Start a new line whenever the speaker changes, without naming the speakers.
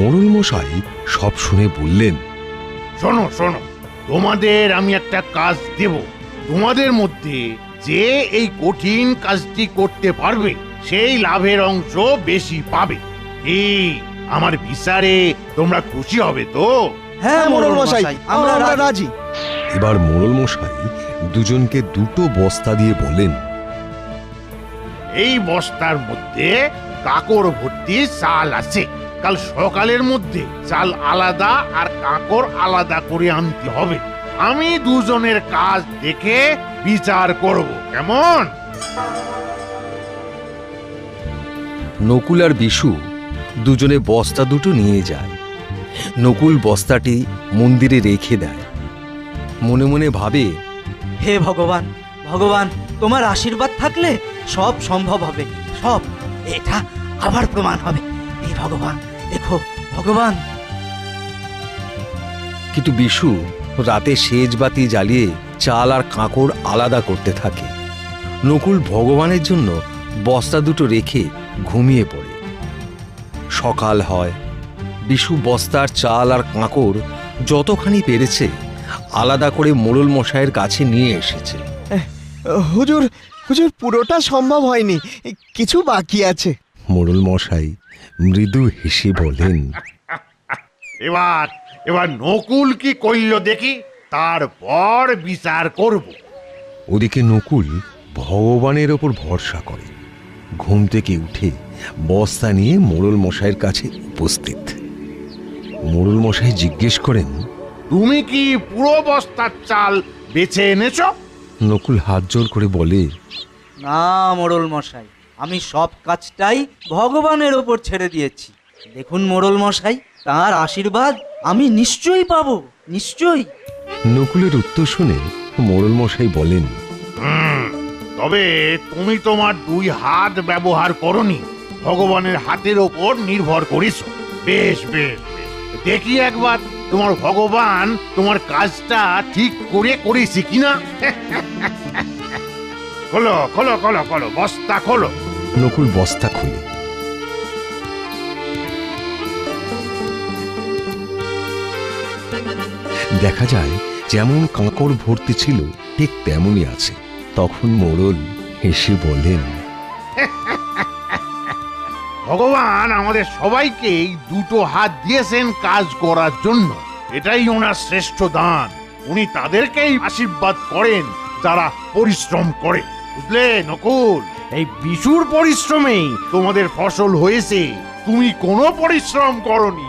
মোড়ল মশাই সব শুনে বললেন
শোনো শোনো তোমাদের আমি একটা কাজ দেব। তোমাদের মধ্যে যে এই কঠিন কাজটি করতে পারবে সেই লাভের অংশ বেশি পাবে। কি আমার বিচারে তোমরা খুশি হবে তো?
হ্যাঁ মোড়ল মশাই আমরা রাজি।
এবার মোড়ল মশাই দুজনকে দুটো বস্তা দিয়ে বলেন
এই বস্তার মধ্যে কাকর ভর্তি চাল আছে। কাল সকালের মধ্যে চাল আলাদা আর কাকর আলাদা করে আনতে হবে। আমি দুজনের কাজ দেখে বিচার করব কেমন?
নকুল আর বিশু দুজনে বস্তা দুটো নিয়ে যায়। নকুল বস্তাটি মন্দিরে রেখে দেয়। মনে মনে ভাবে
হে ভগবান ভগবান তোমার আশীর্বাদ থাকলে সব সম্ভব হবে সব এটা আবার প্রমাণ হবে। হে ভগবান দেখো ভগবান।
কিন্তু বিশু রাতে সেজ বাতি জ্বালিয়ে চাল আর কাঁকড় আলাদা করতে থাকে। নকুল ভগবানের জন্য বস্তা দুটো রেখে ঘুমিয়ে পড়ে। সকাল হয় বিশু বস্তার চাল আর কাঁকড় যতখানি পেরেছে আলাদা করে মোড়ল মশাইয়ের কাছে নিয়ে এসেছে।
হুজুর হুজুর পুরোটা সম্ভব হয়নি কিছু বাকি আছে।
মোড়ল মশাই মৃদু হেসে বলেন
এবার এবার নকুল কি কইল দেখি তারপর বিচার করব।
ওদিকে নকুল ভগবানের ওপর ভরসা করে। ঘুম থেকে উঠে বস্তা নিয়ে মোড়ল মশাইয়ের কাছে উপস্থিত। মোড়ল মশাই জিজ্ঞেস করেন
তুমি কি পুরো বস্তার চাল বেছে এনেছ?
নকুল হাত জোর করে বলে
না মোড়ল মশাই আমি সব কাজটাই ভগবানের ওপর ছেড়ে দিয়েছি। দেখুন মোড়ল মশাই তার আশীর্বাদ আমি নিশ্চয়ই পাবো নিশ্চয়ই।
নকুলের উত্তর শুনে মোড়ল মশাই বলেন
তবে তুমি তোমার দুই হাত ব্যবহার করনি ভগবানের হাতের ওপর নির্ভর করেছ বেশ বেশ বেশ। দেখি একবার তোমার ভগবান তোমার কাজটা ঠিক করে করেছে কিনা। খোলো খোলো খোলো খোলো বস্তা খোলো।
নকুল বস্তা খুলে। দেখা যায়, যেমন কাঁকড় ভর্তি ছিল, ঠিক তেমনই আছে। তখন মোড়ল হেসে বলেন
ভগবান আমাদের সবাইকে এই দুটো হাত দিয়েছেন কাজ করার জন্য। এটাই ওনার শ্রেষ্ঠ দান। উনি তাদেরকেই আশীর্বাদ করেন, যারা পরিশ্রম করে। বুঝলে, নকুল? এই বিশুর পরিশ্রমেই তোমাদের ফসল হয়েছে। তুমি কোনো পরিশ্রম করনি।